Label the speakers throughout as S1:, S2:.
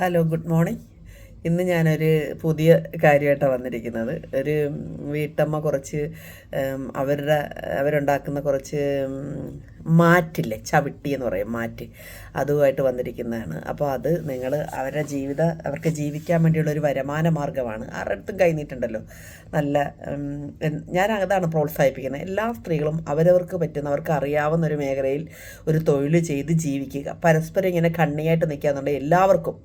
S1: Hello good morning ഇന്ന് ഞാനൊരു പുതിയ കാര്യമായിട്ടാണ് വന്നിരിക്കുന്നത്. ഒരു വീട്ടമ്മ കുറച്ച് അവരുടെ അവരുണ്ടാക്കുന്ന കുറച്ച് മാറ്റില്ലേ? ചവിട്ടി എന്ന് പറയും മാറ്റ്. അതുമായിട്ട് വന്നിരിക്കുന്നതാണ്. അപ്പോൾ അത് നിങ്ങൾ അവരുടെ ജീവിത അവർക്ക് ജീവിക്കാൻ വേണ്ടിയുള്ള ഒരു വരുമാന മാർഗമാണ്. ആരുടെ അടുത്തും കൈനീട്ടുണ്ടല്ലോ നല്ല ഞാൻ അതാണ് പ്രോത്സാഹിപ്പിക്കുന്നത്. എല്ലാ സ്ത്രീകളും അവരവർക്ക് പറ്റുന്ന അവർക്ക് അറിയാവുന്ന ഒരു മേഖലയിൽ ഒരു തൊഴിൽ ചെയ്ത് ജീവിക്കുക. പരസ്പരം ഇങ്ങനെ കണ്ണിയായിട്ട് നിൽക്കുക എന്നുണ്ടെങ്കിൽ എല്ലാവർക്കും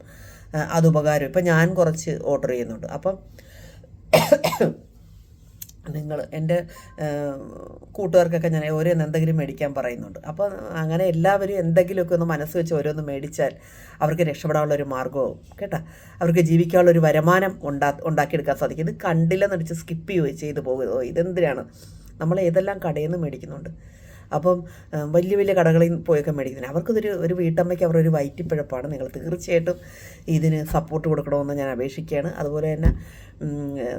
S1: അത് ഉപകാരം. ഇപ്പം ഞാൻ കുറച്ച് ഓർഡർ ചെയ്യുന്നുണ്ട്. അപ്പം നിങ്ങൾ എന്റെ കൂട്ടുകാർക്കൊക്കെ ഞാൻ ഓരോന്ന് എന്തെങ്കിലും മേടിക്കാൻ പറയുന്നുണ്ട്. അപ്പോൾ അങ്ങനെ എല്ലാവരും എന്തെങ്കിലുമൊക്കെ ഒന്ന് മനസ്സ് വെച്ച് ഓരോന്ന് മേടിച്ചാൽ അവർക്ക് രക്ഷപ്പെടാനുള്ള ഒരു മാർഗമാവും കേട്ടോ? അവർക്ക് ജീവിക്കാനുള്ള ഒരു വരുമാനം ഉണ്ടാ ഉണ്ടാക്കിയെടുക്കാൻ സാധിക്കും. ഇത് കണ്ടില്ലെന്നടിച്ച് സ്കിപ്പ് ചെയ്തു പോകുമോ ഇതെന്തിനാണ്? നമ്മൾ ഏതെല്ലാം കടയിൽ നിന്ന് മേടിക്കുന്നുണ്ട്? അപ്പം വലിയ വലിയ കടകളിൽ പോയൊക്കെ മേടിക്കുന്നത് അവർക്കിതൊരു ഒരു വീട്ടമ്മയ്ക്ക് അവർ ഒരു വയറ്റിപ്പിഴപ്പാണ് നിങ്ങൾ തീർച്ചയായിട്ടും ഇതിന് സപ്പോർട്ട് കൊടുക്കണമെന്ന് ഞാൻ അപേക്ഷിക്കുകയാണ്. അതുപോലെ തന്നെ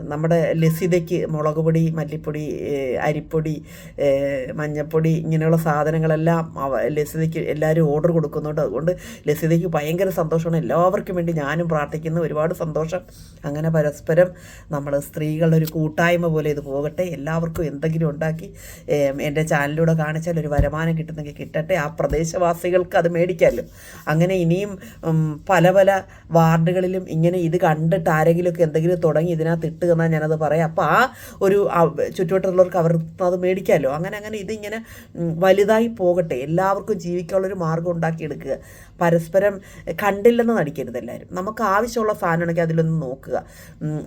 S1: നമ്മുടെ ലസിതയ്ക്ക് മുളക് പൊടി മല്ലിപ്പൊടി അരിപ്പൊടി മഞ്ഞൾപ്പൊടി ഇങ്ങനെയുള്ള സാധനങ്ങളെല്ലാം ലസിതയ്ക്ക് എല്ലാവരും ഓർഡർ കൊടുക്കുന്നുണ്ട്. അതുകൊണ്ട് ലസിതയ്ക്ക് ഭയങ്കര സന്തോഷമാണ്. എല്ലാവർക്കും വേണ്ടി ഞാനും പ്രാർത്ഥിക്കുന്നു. ഒരുപാട് സന്തോഷം. അങ്ങനെ പരസ്പരം നമ്മൾ സ്ത്രീകളുടെ ഒരു കൂട്ടായ്മ പോലെ ഇത് പോകട്ടെ. എല്ലാവർക്കും എന്തെങ്കിലും ഉണ്ടാക്കി എന്റെ ചാനലിലൂടെ കാണിച്ചാൽ ഒരു വരുമാനം കിട്ടുന്നെങ്കിൽ കിട്ടട്ടെ. ആ പ്രദേശവാസികൾക്ക് അത് മേടിക്കാമല്ലോ. അങ്ങനെ ഇനിയും പല പല വാർഡുകളിലും ഇങ്ങനെ ഇത് കണ്ടിട്ട് ആരെങ്കിലുമൊക്കെ എന്തെങ്കിലും തുടങ്ങി ഇതിനകത്ത് ഇട്ട് എന്നാൽ ഞാനത് പറയാം. അപ്പോൾ ആ ഒരു ആ ചുറ്റുവട്ടത്തുള്ളവർക്ക് അവർ അത് മേടിക്കാമല്ലോ. അങ്ങനെ അങ്ങനെ ഇതിങ്ങനെ വലുതായി പോകട്ടെ. എല്ലാവർക്കും ജീവിക്കാനുള്ളൊരു മാർഗം ഉണ്ടാക്കിയെടുക്കുക. പരസ്പരം കണ്ടില്ലെന്ന് നടിക്കരുത് എല്ലാവരും. നമുക്ക് ആവശ്യമുള്ള സാധനമാണെങ്കിൽ അതിലൊന്ന് നോക്കുക.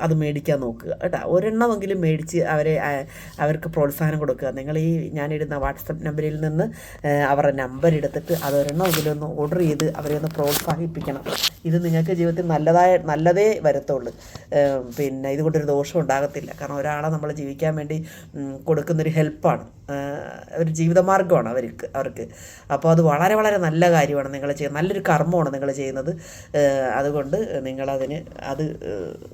S1: അത് മേടിക്കാൻ നോക്കുക. കേട്ടോ. ഒരെണ്ണമെങ്കിലും മേടിച്ച് അവരെ അവർക്ക് പ്രോത്സാഹനം കൊടുക്കുക. നിങ്ങൾ ഈ ഞാനിടുന്ന വാട്സപ്പ് നമ്പറിൽ നിന്ന് അവരുടെ നമ്പർ എടുത്തിട്ട് അതൊരെണ്ണം ഇതിലൊന്ന് ഓർഡർ ചെയ്ത് അവരെ ഒന്ന് പ്രോത്സാഹിപ്പിക്കണം. ഇത് നിങ്ങൾക്ക് ജീവിതത്തിൽ നല്ലതായ നല്ലതേ വരത്തുള്ളൂ. പിന്നെ ഇതുകൊണ്ടൊരു ദോഷം ഉണ്ടാകത്തില്ല. കാരണം ഒരാളെ നമ്മൾ ജീവിക്കാൻ വേണ്ടി കൊടുക്കുന്നൊരു ഹെൽപ്പാണ് ഒരു ജീവിതമാർഗമാണ് അവർക്ക് അവർക്ക്. അപ്പോൾ അത് വളരെ വളരെ നല്ല കാര്യമാണ് നിങ്ങൾ ചെയ്യുന്നത്. നല്ലൊരു കർമ്മമാണ് നിങ്ങൾ ചെയ്യുന്നത്. അതുകൊണ്ട് നിങ്ങളതിന് അത്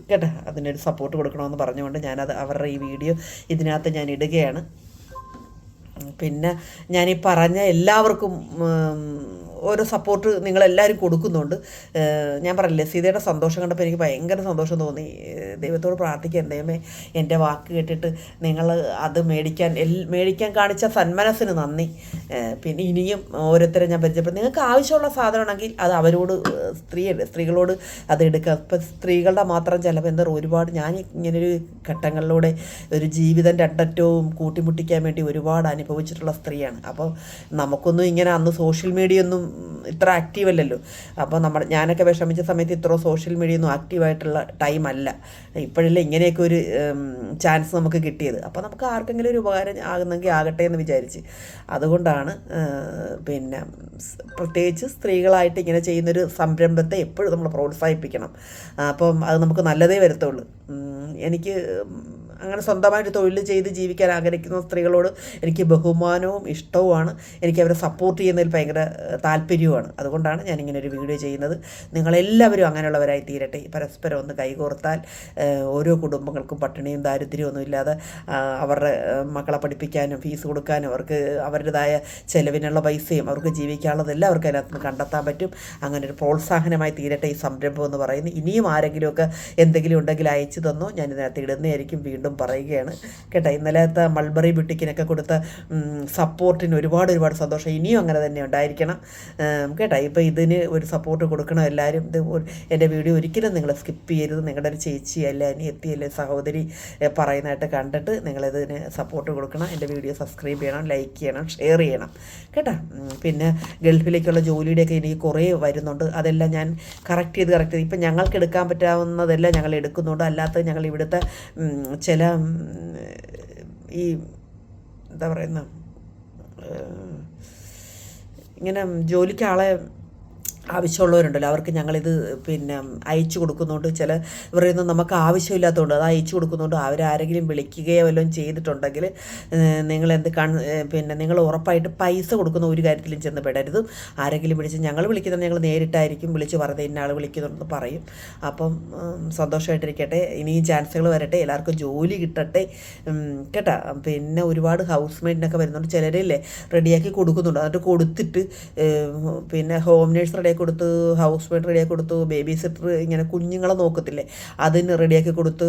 S1: കേട്ടോ അതിനൊരു സപ്പോർട്ട് കൊടുക്കണമെന്ന് പറഞ്ഞുകൊണ്ട് ഞാനത് അവരുടെ ഈ വീഡിയോ ഇതിനകത്ത് ഞാൻ ഇടുകയാണ്. പിന്നെ ഞാൻ ഈ പറഞ്ഞ എല്ലാവർക്കും ഓരോ സപ്പോർട്ട് നിങ്ങളെല്ലാവരും കൊടുക്കുന്നുണ്ട്. ഞാൻ പറഞ്ഞില്ലേ സീതയുടെ സന്തോഷം കണ്ടപ്പോൾ എനിക്ക് ഭയങ്കര സന്തോഷം തോന്നി. ദൈവത്തോട് പ്രാർത്ഥിക്കാൻ ദൈവമേ എന്റെ വാക്ക് കേട്ടിട്ട് നിങ്ങൾ അത് മേടിക്കാൻ എൽ മേടിക്കാൻ കാണിച്ച സന്മനസ്സിന് നന്ദി. പിന്നെ ഇനിയും ഓരോരുത്തരെ ഞാൻ പരിചയപ്പെടും നിങ്ങൾക്ക് ആവശ്യമുള്ള സാധനമാണെങ്കിൽ അത് അവരോട് സ്ത്രീ സ്ത്രീകളോട് അത് എടുക്കുക. ഇപ്പം സ്ത്രീകളുടെ മാത്രം ചിലപ്പോൾ എന്താ ഒരുപാട് ഞാൻ ഇങ്ങനൊരു ഘട്ടങ്ങളിലൂടെ ഒരു ജീവിതം രണ്ടറ്റവും കൂട്ടിമുട്ടിക്കാൻ വേണ്ടി ഒരുപാട് അനുഭവിച്ചിട്ടുള്ള സ്ത്രീയാണ്. അപ്പോൾ നമുക്കൊന്നും ഇങ്ങനെ അന്ന് സോഷ്യൽ മീഡിയ ഒന്നും ഇത്ര ആക്റ്റീവ് അല്ലല്ലോ. അപ്പോൾ നമ്മൾ ഞാനൊക്കെ വിഷമിച്ച സമയത്ത് ഇത്ര സോഷ്യൽ മീഡിയ ഒന്നും ആക്റ്റീവായിട്ടുള്ള ടൈം അല്ല. ഇപ്പോഴല്ലേ ഇങ്ങനെയൊക്കെ ഒരു ചാൻസ് നമുക്ക് കിട്ടിയത്. അപ്പോൾ നമുക്ക് ആർക്കെങ്കിലും ഒരു ഉപകാരം ആകുന്നെങ്കിൽ ആകട്ടെ എന്ന് വിചാരിച്ച്. അതുകൊണ്ടാണ് പിന്നെ പ്രത്യേകിച്ച് സ്ത്രീകളായിട്ട് ഇങ്ങനെ ചെയ്യുന്നൊരു സംരംഭത്തെ എപ്പോഴും നമ്മൾ പ്രോത്സാഹിപ്പിക്കണം. അപ്പം അത് നമുക്ക് നല്ലതേ വരത്തുള്ളൂ. എനിക്ക് അങ്ങനെ സ്വന്തമായിട്ട് തൊഴിൽ ചെയ്ത് ജീവിക്കാൻ ആഗ്രഹിക്കുന്ന സ്ത്രീകളോട് എനിക്ക് ബഹുമാനവും ഇഷ്ടവുമാണ്. എനിക്ക് അവരെ സപ്പോർട്ട് ചെയ്യുന്നതിൽ ഭയങ്കര താല്പര്യവുമാണ്. അതുകൊണ്ടാണ് ഞാൻ ഇങ്ങനെ ഒരു വീഡിയോ ചെയ്യുന്നത്. നിങ്ങളെല്ലാവരും അങ്ങനെയുള്ളവരായി തീരട്ടെ. പരസ്പരം ഒന്ന് കൈകോർത്താൽ ഓരോ കുടുംബങ്ങൾക്കും പട്ടിണിയും ദാരിദ്ര്യവും ഒന്നും ഇല്ലാതെ അവരുടെ മക്കളെ പഠിപ്പിക്കാനും ഫീസ് കൊടുക്കാനും അവർക്ക് അവരുടേതായ ചിലവിനുള്ള പൈസയും അവർക്ക് ജീവിക്കാനുള്ളതെല്ലാം അവർക്ക് അതിനകത്ത് നിന്ന് കണ്ടെത്താൻ പറ്റും. അങ്ങനെ ഒരു പ്രോത്സാഹനമായി തീരട്ടെ ഈ സംരംഭം എന്ന് പറയുന്നത്. ഇനിയും ആരെങ്കിലുമൊക്കെ എന്തെങ്കിലും ഉണ്ടെങ്കിൽ അയച്ചു തന്നോ ഞാൻ ഇതിനകത്ത് ഇടുന്നതായിരിക്കും വീണ്ടും പറയുകയാണ് കേട്ടോ. ഇന്നലത്തെ മൾബറി ബുട്ടിക്കിനൊക്കെ കൊടുത്ത സപ്പോർട്ടിന് ഒരുപാട് ഒരുപാട് സന്തോഷം. ഇനിയും അങ്ങനെ തന്നെ ഉണ്ടായിരിക്കണം. കേട്ടോ. ഇപ്പോൾ ഇതിന് ഒരു സപ്പോർട്ട് കൊടുക്കണം എല്ലാവരും. ഇത് എന്റെ വീഡിയോ ഒരിക്കലും നിങ്ങൾ സ്കിപ്പ് ചെയ്യരുത്. നിങ്ങളുടെ ഒരു ചേച്ചി അല്ല അനിയത്തി അല്ലെ സഹോദരി പറയുന്നതായിട്ട് കണ്ടിട്ട് നിങ്ങളിതിന് സപ്പോർട്ട് കൊടുക്കണം. എന്റെ വീഡിയോ സബ്സ്ക്രൈബ് ചെയ്യണം ലൈക്ക് ചെയ്യണം ഷെയർ ചെയ്യണം. കേട്ടോ. പിന്നെ ഗൾഫിലേക്കുള്ള ജോലിയുടെയൊക്കെ എനിക്ക് കുറേ വരുന്നുണ്ട്. അതെല്ലാം ഞാൻ കറക്റ്റ് ചെയ്ത് കറക്റ്റ് ചെയ്ത്. ഇപ്പം ഞങ്ങൾക്ക് എടുക്കാൻ പറ്റാവുന്നതെല്ലാം ഞങ്ങൾ എടുക്കുന്നുണ്ട്. അല്ലാത്തത് ഞങ്ങൾ ഇവിടുത്തെ ചില ഈ എന്താ പറയുന്ന ഇങ്ങനെ ജോലിക്ക് ആളെ ആവശ്യമുള്ളവരുണ്ടല്ലോ. അവർക്ക് ഞങ്ങളിത് പിന്നെ അയച്ചു കൊടുക്കുന്നതുകൊണ്ട് ചില ഇവരൊന്നും നമുക്ക് ആവശ്യമില്ലാത്തതുകൊണ്ട് അത് അയച്ചു കൊടുക്കുന്നതുകൊണ്ട് അവരാരെങ്കിലും വിളിക്കുകയോ വല്ലതും ചെയ്തിട്ടുണ്ടെങ്കിൽ നിങ്ങൾ എന്ത് കൺ പിന്നെ നിങ്ങൾ ഉറപ്പായിട്ട് പൈസ കൊടുക്കുന്ന ഒരു കാര്യത്തിലും ചെന്ന് പെടരുത്. ആരെങ്കിലും വിളിച്ച് ഞങ്ങൾ വിളിക്കുന്നത് ഞങ്ങൾ നേരിട്ടായിരിക്കും വിളിച്ച് പറഞ്ഞത് ഇന്ന ആൾ വിളിക്കുന്നുണ്ടെന്ന് പറയും. അപ്പം സന്തോഷമായിട്ടിരിക്കട്ടെ. ഇനിയും ചാൻസുകൾ വരട്ടെ. എല്ലാവർക്കും ജോലി കിട്ടട്ടെ. കേട്ടോ? പിന്നെ ഒരുപാട് ഹൗസ് മെയ്ഡിനൊക്കെ വരുന്നുണ്ട് ചിലരില്ലേ റെഡിയാക്കി കൊടുക്കുന്നുണ്ട്. എന്നിട്ട് കൊടുത്തിട്ട് പിന്നെ ഹോം നേഴ്സ് റെഡിയാക്കി കൊടുത്ത് ഹൗസ് മെയ്ഡ് റെഡിയാക്കി കൊടുത്തു ബേബി സിറ്റർ ഇങ്ങനെ കുഞ്ഞുങ്ങളെ നോക്കത്തില്ലേ? അതിന് റെഡിയാക്കി കൊടുത്ത്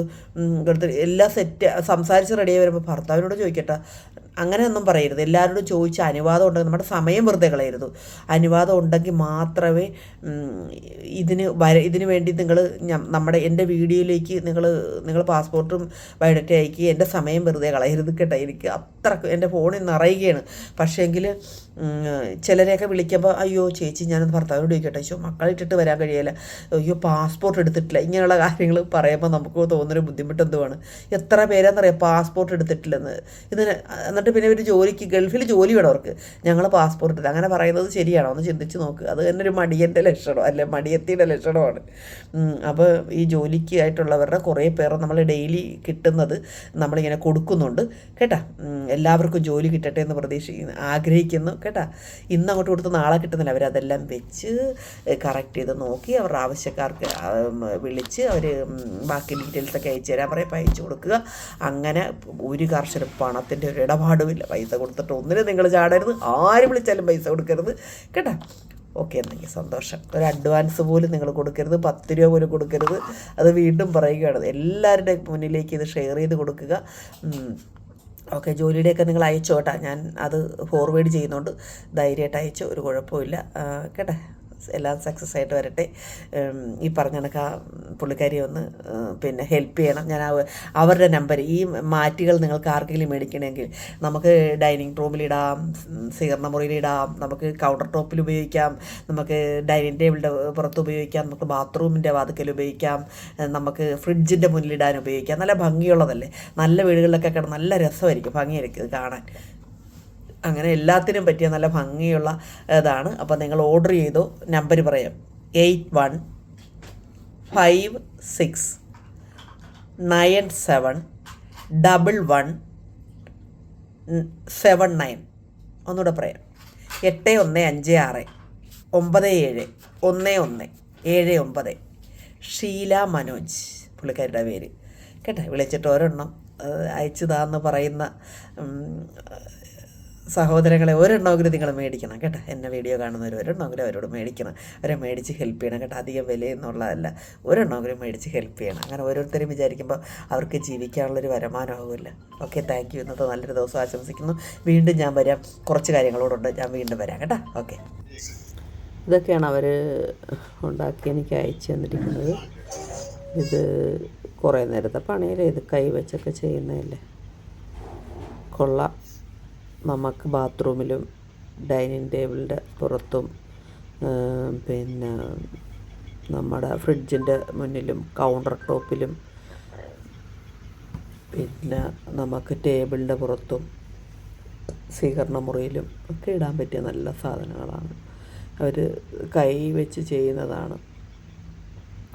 S1: കൊടുത്ത് എല്ലാം സെറ്റ് സംസാരിച്ച് റെഡിയായി വരുമ്പോൾ ഭർത്താവിനോട് ചോദിക്കട്ടെ അങ്ങനെയൊന്നും പറയരുത്. എല്ലാവരോടും ചോദിച്ച് അനുവാദം ഉണ്ടെങ്കിൽ നമ്മുടെ സമയം വെറുതെ കളയരുത്. അനുവാദം ഉണ്ടെങ്കിൽ മാത്രമേ ഇതിന് വര ഇതിന് വേണ്ടി നിങ്ങൾ നമ്മുടെ എന്റെ വീഡിയോയിലേക്ക് നിങ്ങൾ നിങ്ങൾ പാസ്പോർട്ടും ബയോഡേറ്റ അയക്കുക എന്റെ സമയം വെറുതെ കളയരുത് കേട്ടോ. എനിക്ക് അത്ര എന്റെ ഫോണിൽ നിറയുകയാണ്. പക്ഷേങ്കിൽ ചിലരെയൊക്കെ വിളിക്കുമ്പോൾ അയ്യോ ചേച്ചി ഞാനത് ഭർത്താവിനോട് ചോദിക്കട്ടെ. അയ്യോ മക്കളിട്ടിട്ട് വരാൻ കഴിയില്ല. അയ്യോ പാസ്പോർട്ട് എടുത്തിട്ടില്ല. ഇങ്ങനെയുള്ള കാര്യങ്ങൾ പറയുമ്പോൾ നമുക്ക് തോന്നുന്നൊരു ബുദ്ധിമുട്ട് എന്തുവാണ്? എത്ര പേരാണെന്നറിയാം പാസ്പോർട്ട് എടുത്തിട്ടില്ലെന്ന്? ഇതിന് എന്നിട്ട് പിന്നെ ഒരു ജോലിക്ക് ഗൾഫിൽ ജോലി വേണം അവർക്ക്. ഞങ്ങൾ പാസ്പോർട്ട് ഇല്ല അങ്ങനെ പറയുന്നത് ശരിയാണോ? ഒന്ന് ചിന്തിച്ച് നോക്ക്. അത് തന്നെ ഒരു മടിയന്റെ ലക്ഷണം അല്ലെ? മടിയത്തിയുടെ ലക്ഷണമാണ്. അപ്പോൾ ഈ ജോലിക്ക് ആയിട്ടുള്ളവരുടെ കുറേ പേർ നമ്മൾ ഡെയിലി കിട്ടുന്നത് നമ്മളിങ്ങനെ കൊടുക്കുന്നുണ്ട്. കേട്ടാ? എല്ലാവർക്കും ജോലി കിട്ടട്ടെ എന്ന് പ്രതീക്ഷിക്കുന്നു ആഗ്രഹിക്കുന്നു. കേട്ടാ? ഇന്ന് അങ്ങോട്ട് കൊടുത്ത് നാളെ കിട്ടുന്നില്ല. അവരതെല്ലാം വെച്ച് കറക്റ്റ് ചെയ്ത് നോക്കി അവരുടെ ആവശ്യക്കാർക്ക് വിളിച്ച് അവർ ബാക്കി ഡീറ്റെയിൽസൊക്കെ അയച്ചു തരാൻ പറയും. അയച്ചു കൊടുക്കുക. അങ്ങനെ ഒരു കർഷകർ പണത്തിന്റെ ഒരു ഇടപാടുമില്ല പൈസ കൊടുത്തിട്ട് ഒന്നിനും നിങ്ങൾ ചാടരുത്. ആര് വിളിച്ചാലും പൈസ കൊടുക്കരുത്. കേട്ടോ? ഓക്കെ എന്നെങ്കിൽ സന്തോഷം. ഒരു അഡ്വാൻസ് പോലും നിങ്ങൾ കൊടുക്കരുത്. പത്ത് രൂപ പോലും കൊടുക്കരുത്. അത് വീണ്ടും പറയുകയാണ്. എല്ലാവരുടെ മുന്നിലേക്ക് ഇത് ഷെയർ ചെയ്ത് കൊടുക്കുക. ഓക്കെ ജോലിയുടെയൊക്കെ നിങ്ങൾ അയച്ചോട്ടാ. ഞാൻ അത് ഫോർവേഡ് ചെയ്യുന്നുണ്ട്. ധൈര്യമായിട്ട് അയച്ചോ. ഒരു കുഴപ്പമില്ല കേട്ടെ? എല്ലാം സക്സസ് ആയിട്ട് വരട്ടെ. ഈ പറഞ്ഞ കണക്ക് ആ പുള്ളിക്കാരി ഒന്ന് പിന്നെ ഹെൽപ്പ് ചെയ്യണം. ഞാൻ അവ- അവരുടെ നമ്പർ ഈ മാറ്റുകൾ നിങ്ങൾക്ക് ആർക്കെങ്കിലും മേടിക്കണമെങ്കിൽ നമുക്ക് ഡൈനിങ് റൂമിലിടാം സീകരണ മുറിയിലിടാം നമുക്ക് കൗണ്ടർ ടോപ്പിൽ ഉപയോഗിക്കാം നമുക്ക് ഡൈനിങ് ടേബിളിന്റെ പുറത്ത് ഉപയോഗിക്കാം നമുക്ക് ബാത്റൂമിന്റെ വാതിക്കൽ ഉപയോഗിക്കാം നമുക്ക് ഫ്രിഡ്ജിന്റെ മുന്നിലിടാൻ ഉപയോഗിക്കാം. നല്ല ഭംഗിയുള്ളതല്ലേ? നല്ല വീടുകളിലൊക്കെ കിടന്ന് നല്ല രസമായിരിക്കും ഭംഗിയായിരിക്കും കാണാൻ. അങ്ങനെ എല്ലാത്തിനും പറ്റിയ നല്ല ഭംഗിയുള്ള ഇതാണ്. അപ്പോൾ നിങ്ങൾ ഓർഡർ ചെയ്തു നമ്പർ പറയാം. Eight one five six nine seven double one seven nine. ഒന്നുകൂടെ പറയാം. എട്ട് ഒന്ന് അഞ്ച് ആറ്. ഒമ്പത് ഏഴ്. ഒന്ന് ഒന്ന്. ഏഴ് ഒമ്പത്. ഷീല മനോജ്. പുള്ളിക്കാരുടെ പേര്. കേട്ടോ? വിളിച്ചിട്ട് ഒരെണ്ണം അയച്ചു അയച്ചതാന്ന് പറയുന്ന സഹോദരങ്ങളെ ഒരെണ്ണമെങ്കിലും നിങ്ങൾ മേടിക്കണം കേട്ടോ. എന്നെ വീഡിയോ കാണുന്നവർ ഒരെണ്ണമെങ്കിലും അവരോട് മേടിക്കണം. അവരെ മേടിച്ച് ഹെൽപ്പ് ചെയ്യണം കേട്ടോ. അധികം വിലയെന്നുള്ളതല്ല. ഒരെണ്ണമെങ്കിലും മേടിച്ച് ഹെൽപ്പ് ചെയ്യണം. അങ്ങനെ ഓരോരുത്തരും വിചാരിക്കുമ്പോൾ അവർക്ക് ജീവിക്കാനുള്ളൊരു വരുമാനമാകില്ല ഓക്കെ താങ്ക് യു ഇന്നത്തെ നല്ലൊരു ദിവസം ആശംസിക്കുന്നു. വീണ്ടും ഞാൻ വരാം. കുറച്ച് കാര്യങ്ങളോടുണ്ട്. ഞാൻ വീണ്ടും വരാം കേട്ടോ. ഓക്കെ ഇതൊക്കെയാണ് അവർ ഉണ്ടാക്കി എനിക്ക് അയച്ചു തന്നിരിക്കുന്നത്. ഇത് കുറേ നേരത്തെ പണിയല്ലേ? ഇത് കൈവച്ചൊക്കെ ചെയ്യുന്നതല്ലേ? കൊള്ളാം. നമുക്ക് ബാത്റൂമിലും ഡൈനിങ് ടേബിളിന്റെ പുറത്തും പിന്നെ നമ്മുടെ ഫ്രിഡ്ജിന്റെ മുന്നിലും കൗണ്ടർ ടോപ്പിലും പിന്നെ നമുക്ക് ടേബിളിന്റെ പുറത്തും സ്വീകരണ മുറിയിലും ഒക്കെ ഇടാൻ പറ്റിയ നല്ല സാധനങ്ങളാണ്. അവർ കൈ വെച്ച് ചെയ്യുന്നതാണ്.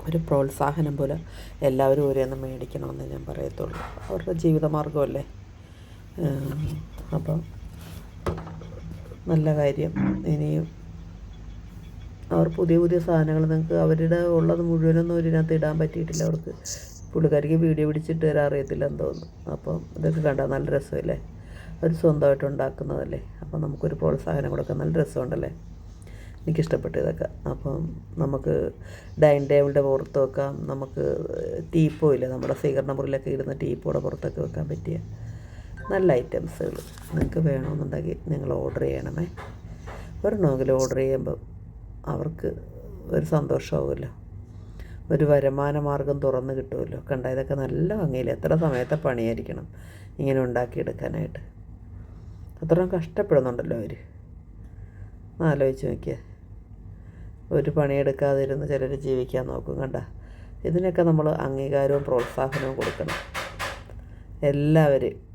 S1: ഒരു പ്രോത്സാഹനം പോലെ എല്ലാവരും ഓരോന്ന് മേടിക്കണമെന്ന് ഞാൻ പറയത്തുള്ളൂ. അവരുടെ ജീവിതമാർഗമല്ലേ അപ്പം നല്ല കാര്യം. ഇനിയും അവർ പുതിയ പുതിയ സാധനങ്ങൾ നിങ്ങൾക്ക് അവരുടെ ഉള്ളത് മുഴുവനൊന്നും ഇതിനകത്ത് ഇടാൻ പറ്റിയിട്ടില്ല. അവർക്ക് പുള്ളിക്കാരിക്ക് വീഡിയോ പിടിച്ചിട്ട് വരാൻ അറിയത്തില്ല എന്ന് തോന്നുന്നു. അപ്പം ഇതൊക്കെ കണ്ടാൽ നല്ല രസമല്ലേ? അവർ സ്വന്തമായിട്ട് ഉണ്ടാക്കുന്നതല്ലേ? അപ്പം നമുക്കൊരു പ്രോത്സാഹനം കൊടുക്കാൻ നല്ല രസമുണ്ടല്ലേ? എനിക്കിഷ്ടപ്പെട്ടു ഇതൊക്കെ. അപ്പം നമുക്ക് ഡൈനിങ് ടേബിളിന്റെ പുറത്ത് വെക്കാം. നമുക്ക് ടീപ്പോ ഇല്ലേ നമ്മുടെ സ്വീകരണ മുറിയിലൊക്കെ ഇടുന്ന ടീപ്പോടെ പുറത്തൊക്കെ വെക്കാൻ പറ്റിയ നല്ല ഐറ്റംസുകൾ നിങ്ങൾക്ക് വേണമെന്നുണ്ടെങ്കിൽ നിങ്ങൾ ഓർഡർ ചെയ്യണമേ. ഒരെണ്ണമെങ്കിലും ഓർഡർ ചെയ്യുമ്പോൾ അവർക്ക് ഒരു സന്തോഷമാവുമല്ലോ. ഒരു വരുമാന മാർഗം തുറന്ന് കിട്ടുമല്ലോ. കണ്ട? ഇതൊക്കെ നല്ല ഭംഗിയിൽ എത്ര സമയത്തെ പണിയായിരിക്കണം ഇങ്ങനെ ഉണ്ടാക്കിയെടുക്കാനായിട്ട്. അത്രയും കഷ്ടപ്പെടുന്നുണ്ടല്ലോ അവർ ആലോചിച്ച് നോക്കിയേ. ഒരു പണിയെടുക്കാതിരുന്ന് ചിലർ ജീവിക്കാൻ നോക്കും കണ്ട? ഇതിനൊക്കെ നമ്മൾ അംഗീകാരവും പ്രോത്സാഹനവും കൊടുക്കണം. എല്ലാവരും